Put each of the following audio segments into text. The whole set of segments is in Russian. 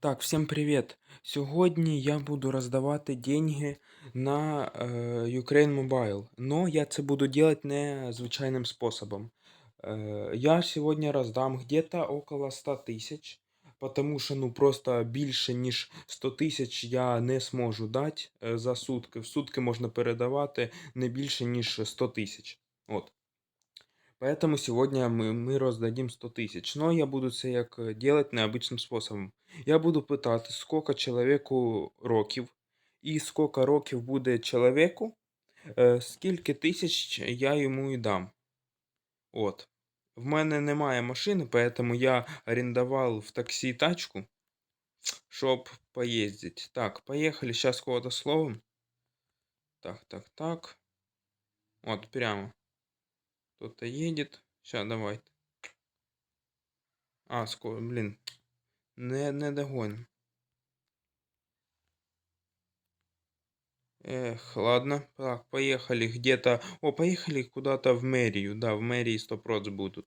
Так, всім привіт! Сьогодні я буду роздавати деньги на е, Ukraine Mobile. Но я це буду делать не звичайним способом. Е, я сьогодні роздам где-то около 100 тисяч, потому що ну просто більше ніж 100 тисяч я не зможу дати е, за сутки. В сутки можна передавати не більше ніж 100 тисяч. От. Поэтому сегодня мы, мы роздадим 100 тисяч. Но я буду це як е, делать необычним способом. Я буду питати, скільки чоловіку років, і скільки років буде чоловіку, е, скільки тисяч я йому і дам. От. В мене немає машини, поэтому я арендував в таксі тачку, щоб поїздити. Так, поїхали. Зараз кого-то словом. Так, так, так. От, прямо. Кто-то едет. Сейчас, давайте. А, скоро, блин. Не, не догоним. Эх, ладно. Так, поехали где-то... О, поехали куда-то в мэрию. Да, в мэрии 100% будут.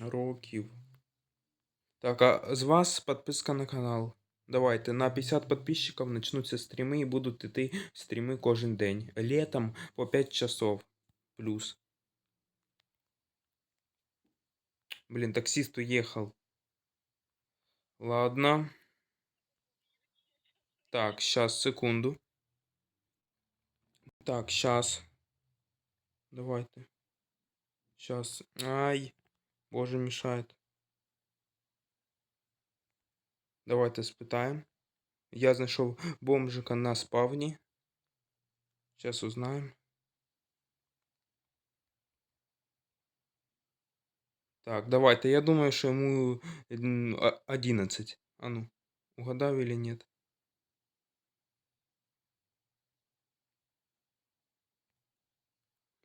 Років. Так, а з вас підписка на канал. Давайте, на 50 підписчиків начнуться стріми і будуть йти стріми кожен день. Летом по 5 часов. Плюс. Блин, таксист уехал. Ладно. Так, сейчас, секунду. Так, сейчас. Давайте. Сейчас. Ай. Боже, мешает. Давайте спитаємо. Я знайшов бомжика на спавні. Зараз узнаємо. Так, давайте. Я думаю, що йому м, а- 11. А ну, угадав или нет?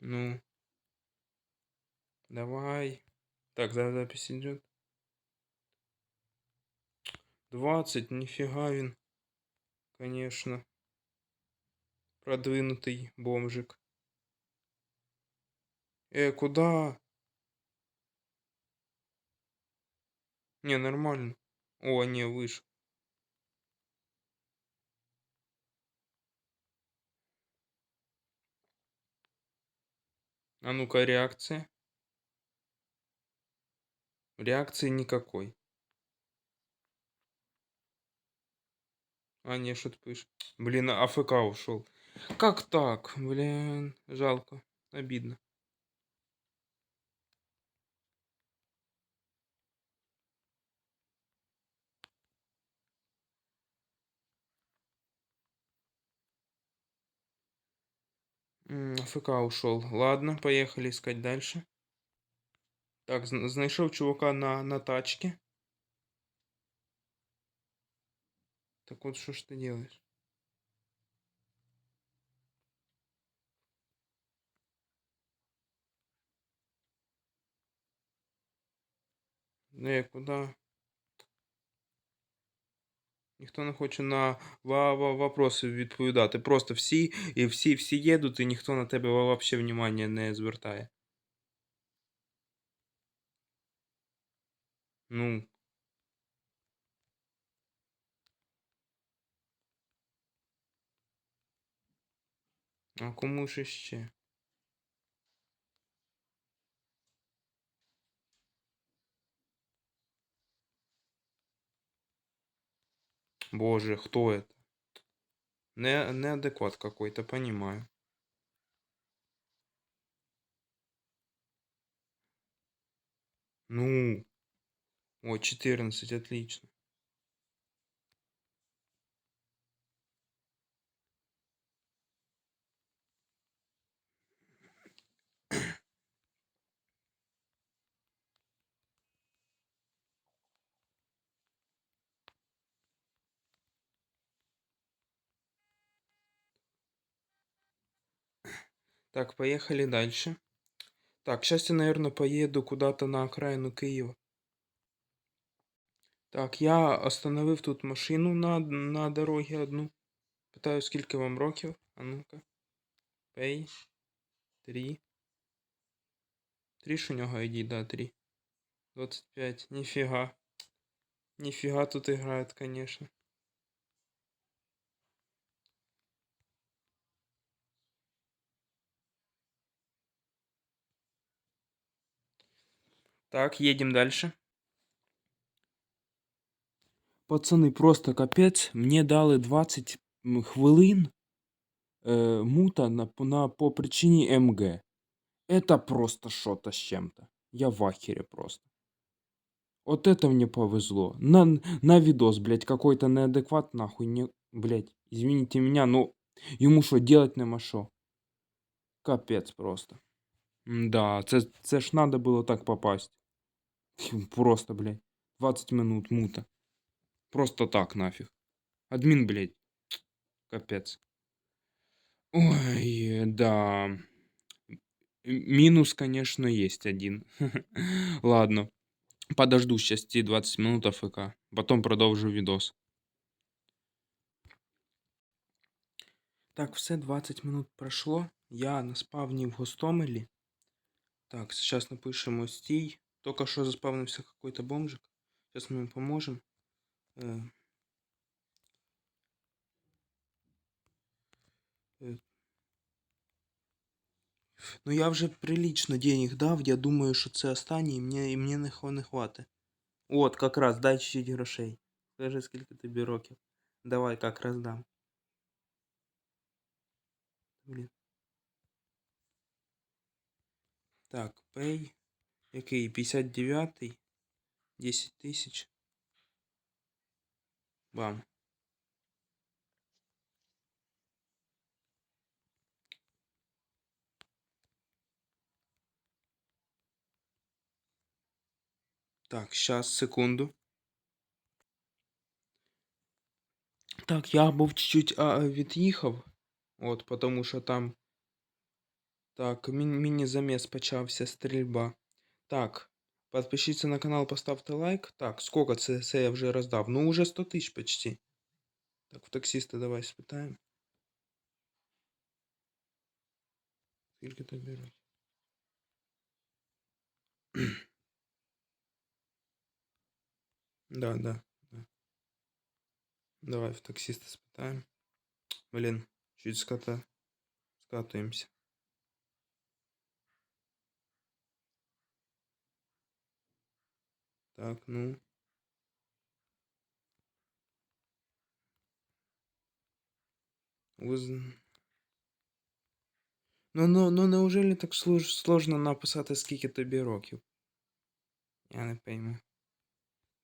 Ну. Давай. Так, запись идет. 20, нифига він. Конечно. Продвинутый бомжик. Э, куда? Не, нормально. О, не, выше. А ну-ка, реакция. Реакции никакой. А, не, что-то пишет. Блин, АФК ушел. Как так? Блин, жалко. Обидно. АФК ушел. Ладно, поехали искать дальше. Так, зн- знайшов чувака на, на тачке. Так вот, что ж ты делаешь? Не, куда? Ніхто не хоче на ва- ва- вопроси відповідати. Просто всі, і всі, всі їдуть, і ніхто на тебе взагалі внимання не звертає. Ну. А кому ж ще? Боже, кто это? Не, неадекват какой-то, понимаю. Ну. О, 14, отлично. Так, поехали дальше. Так, сейчас я, наверное, поеду куда-то на окраину Киева. Так, я остановив тут машину на, на дорогі одну. Питаю, скільки вам років? А ну-ка. Пей. Три. Три ж у нього ID, да, три. 25. Нифига. Нифига тут играет, конечно. Так, едем дальше. Пацани, просто капець. Мені дали 20 м, хвилин е, мута на, на, по причині МГ. Это просто что-то с чем-то. Я в ахере просто. Вот это мне повезло. На, на видос, блядь, какой-то неадекват, нахуй, не... Блядь, извините меня, но ему что, делать нема що? Капець просто. Да, це, це ж надо було так попасть. Просто, блядь, 20 минут мута. Просто так нафиг. Админ, блядь. Капец. Ой, да. М- Минус, конечно, есть один. Ладно. Подожду сейчас ті 20 минут АФК. Потом продовжу видос. Так, все, 20 минут прошло. Я на спавні в Гостомелі. Так, сейчас напишемо стій. Только что заспавнився какой-то бомжик. Сейчас мы ему поможем. Э, э. Ну я вже прилично денег дав, я думаю, що це останній, і мені, і мені не, хва- не хватить. От, якраз, дай чуть грошей. Скажи, скільки тобі років. Давай, як раз дам. Блін. Так, пей. Який? 59-й. 10 тисяч. Бам. Так, сейчас, секунду. Так, я був чуть-чуть а, від'їхав. От, потому що там. Так, мі- міні-заміс почався стрільба. Так, підпишіться на канал, поставте лайк. Так, сколько це, це я вже роздав? Ну, уже 100 тисяч почти. Так, в таксиста давай спитаємо. Скільки тобі років? Да, да, да. Давай в таксиста спитаємо. Блін, чуть ската. Скатуємося. Так, ну. Уз... Ну, ну, ну, неужели так слож- сложно написати, скільки тобі років? Я не пойму.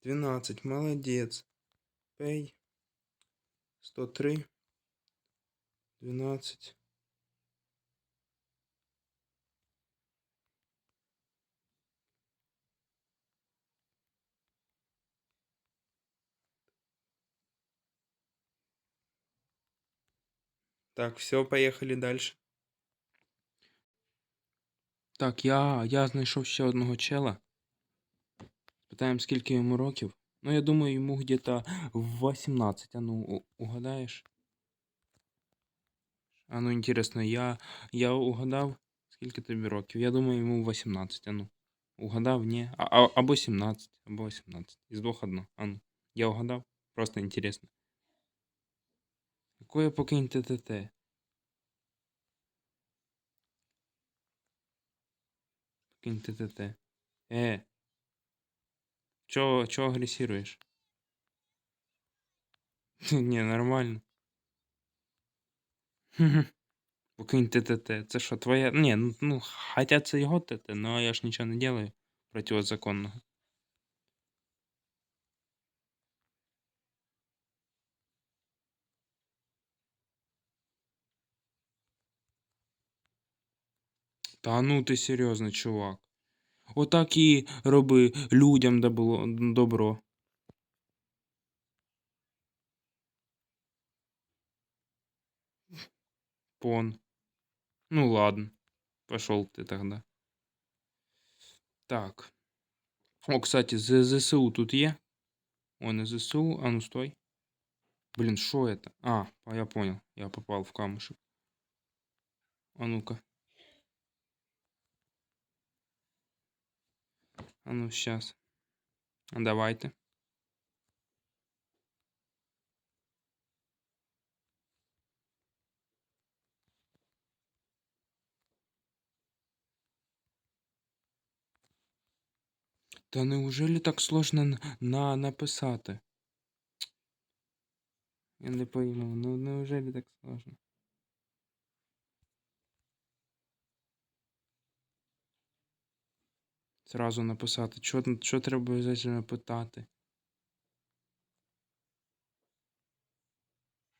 12, молодець. Пей. 103. 12. Так, все, поїхали далі. Так, я, я знайшов ще одного чела. Питаємо, скільки йому років. Ну, я думаю, йому где-то 18. А ну, у- угадаєш? А ну, інтересно, я, я угадав, скільки тобі років. Я думаю, йому 18. А ну. Угадав, ні. А, а, або 17, або 18. Із двох одно. А ну. Я угадав? Просто інтересно. Какое покинь ТТТ? Покинь ТТТ. Э. Чё, чё агрессируешь? Не, нормально. Покинь ТТТ. Це що, твоя. Ні, ну, ну, хотя це його ТТ, но я ж нічого не делаю противозаконного. Та ну ти серйозно, чувак. Отак і роби людям добро. Пон. Ну ладно. Пошел ты тогда. Так. О, кстати, ЗСУ тут є. О, не ЗСУ. А ну стой. Блин, что это? А, я понял. Я попал в камушек. А ну-ка. А ну, сейчас. Давайте. Та неужели так сложно н- на написати? Я не пойму, ну неужели так сложно? Зразу написати. Що, що треба обов'язково питати?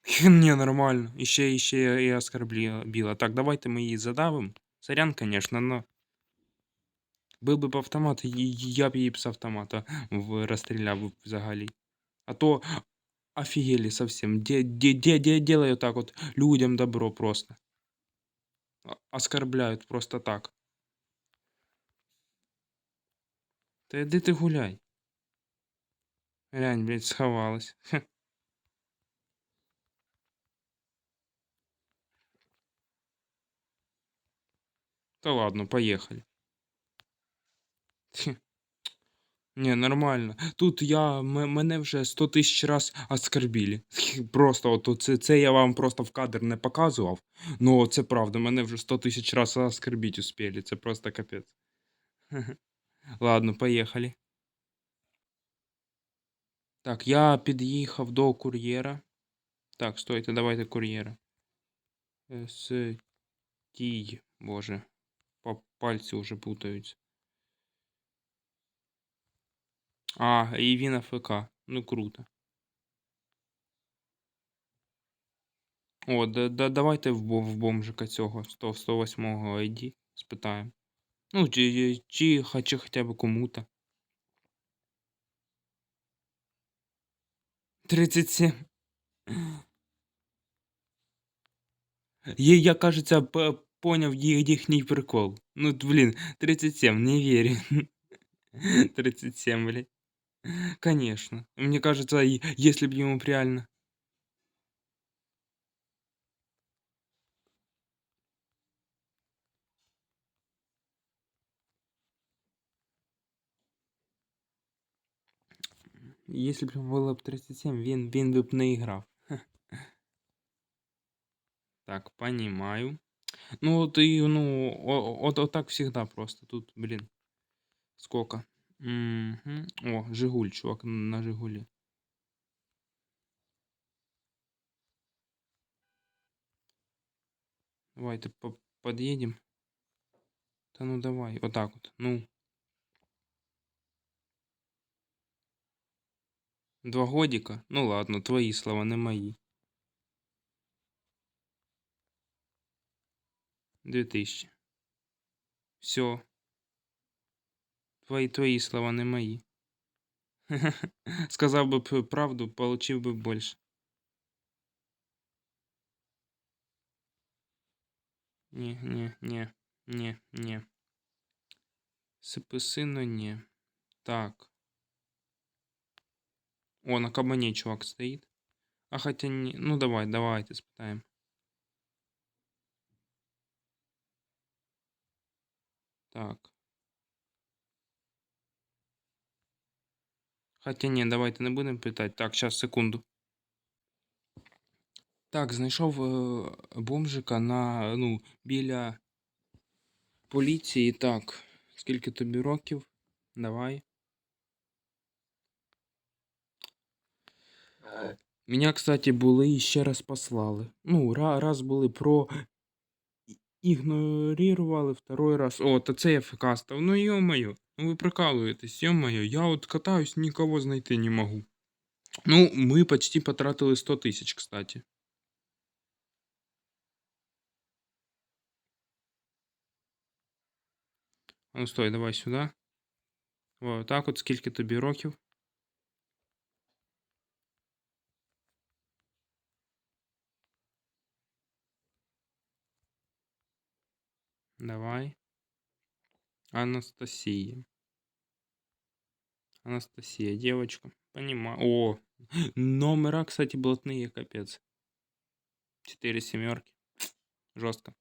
Ні, нормально. Іще, іще і оскорбила. Так, давайте ми її задавимо. Сорян, конечно, но... Был бы бы автомат, і- і я б її б з автомата в- розстріляв би взагалі. А то офігели совсем. Де, де, де, де делают так вот людям добро просто. А- Оскорбляют просто так. Та йди ти гуляй. Глянь, блядь, сховалась. Та ладно, поехали. Хе. Не, нормально. Тут я, мене вже 100 тисяч раз оскорбили. Просто от це, це я вам просто в кадр не показував. Ну, це правда, мене вже 100 тисяч раз оскорбити успіли. Це просто капець. Ладно, поїхали. Так, я під'їхав до кур'єра. Так, стойте, давайте кур'єра. Е, С тій, боже. Па- Пальці вже путаються. А, і він АФК. Ну круто. О, да, да, давайте в, бо- в бомжика цього 100, 108-го ID спитаємо. Ну, чи, чи, чи, чи хоча б кому-то. 37. Я, я кажется, п- поняв ї- їхній прикол. Ну, блін, 37, не вірю. 37, блядь. Конечно. Мне кажется, и- если бы ему б реально... Если б йому було б 37, він, він би б не іграв. Так, понимаю. Ну, вот и, ну, о- вот, вот так всегда просто. Тут, блин, сколько? Мгм. О, Жигуль, чувак, на Жигуле. Давайте по- подъедем. Да ну давай, вот так вот. Ну. Два годика? Ну ладно, твои слова, не. Две тысячи. Все. Твои, твои слова, не мои. Сказав би правду, получив би більше. Ні, ні, ні, ні, ні. Сиписино ні. Так. О, на кабані чувак стоїть. А хотя не... Ну давай, давайте спитаємо. Так. Хотя ні, давайте не будемо питати. Так, зараз, секунду. Так, знайшов е, бомжика на, ну, біля поліції. Так, скільки тобі років? Давай. Меня, кстати, були і ще раз послали. Ну, ра- раз були про і- ігнорували, второй раз. О, та це я ФК став. Ну ё-моё, ну ви прикалуєтесь, ё-моё, я от катаюсь, нікого знайти не можу. Ну, ми почти потратили 100 тисяч, кстати. А Ну, стой, давай сюди. О, так от скільки тобі років? Давай. Анастасія. Анастасия, девочка. Понимаю. О, номера, кстати, блатные, капец. Четыре семерки. Жестко.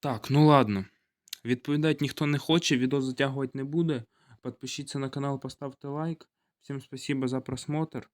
Так, ну ладно. Відповідати ніхто не хоче, відео затягувати не буде. Підпишіться на канал, поставте лайк. Всім спасибо за просмотр.